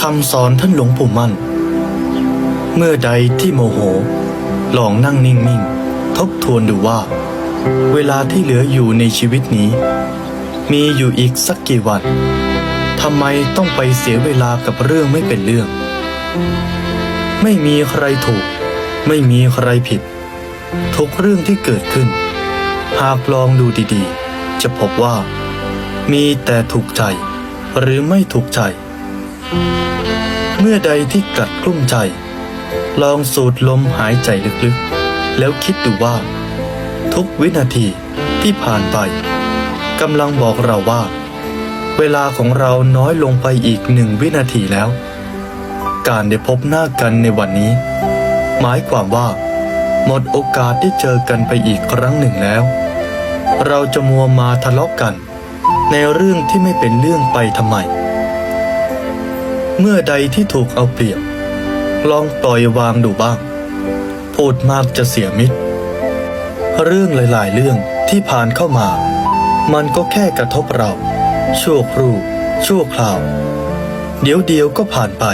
คำสอนท่านหลวงปู่มั่น เมื่อใดที่โมโห ลองนั่งนิ่งๆ ทบทวนดูว่า เวลาที่เหลืออยู่ในชีวิตนี้ มีอยู่อีกสักกี่วันทำไมต้องไปเสียเวลากับเรื่องไม่เป็นเรื่อง ไม่มีใครถูก ไม่มีใครผิด ทุกเรื่องที่เกิดขึ้น หากลองดูดีๆ จะพบว่า มีแต่ถูกใจหรือไม่ถูกใจ เมื่อใดที่กัดกลุ้มใจ ลองสูดลมหายใจลึกๆ แล้วคิดดูว่า ทุกวินาทีที่ผ่านไปกำลังบอกเราว่า เวลาของเราน้อยลงไปอีกหนึ่งวินาทีแล้ว การได้พบหน้ากันในวันนี้ หมายความว่า หมดโอกาสได้เจอกันไปอีกครั้งหนึ่งแล้ว เราจะมัวมาทะเลาะกัน ในเรื่องที่ไม่เป็นเรื่องไปทำไม เมื่อใดที่ถูกเอาเปรียบ ลองปล่อยวางดูบ้าง พูดมากจะเสียมิตร เรื่องหลาย ๆ เรื่องที่ผ่านเข้ามา มันก็แค่กระทบเรา ชั่วครู่ ชั่วคราว เดี๋ยวเดียวก็ผ่านไป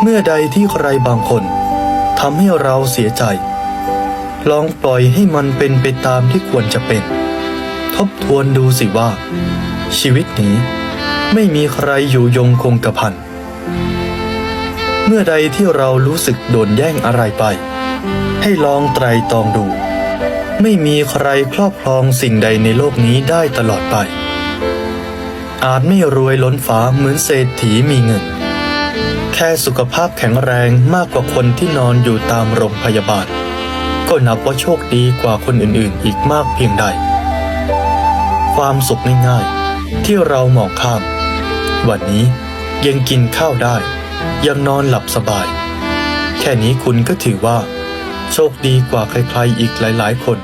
เมื่อใดที่ใครบางคนทำให้เราเสียใจ ลองปล่อยให้มันเป็นไปตามที่ควรจะเป็น ทบทวนดูสิว่า ชีวิตนี้ ไม่มีใครอยู่ยงคงกระพัน เมื่อใดที่เรารู้สึกโดนแย่งอะไรไป ให้ลองไตรตรองดู ไม่มีใครครอบครองสิ่งใดในโลกนี้ได้ตลอดไป อาจไม่รวยล้นฟ้าเหมือนเศรษฐีมีเงิน แค่สุขภาพแข็งแรงมากกว่าคนที่นอนอยู่ตามโรงพยาบาล ก็นับว่าโชคดีกว่าคนอื่นๆ อีกมากเพียงใด ความสุขง่ายๆที่เรามองข้าม วันนี้ยังกินข้าวได้ ยังนอนหลับสบาย แค่นี้คุณก็ถือว่า โชคดีกว่าใครๆอีกหลายๆคน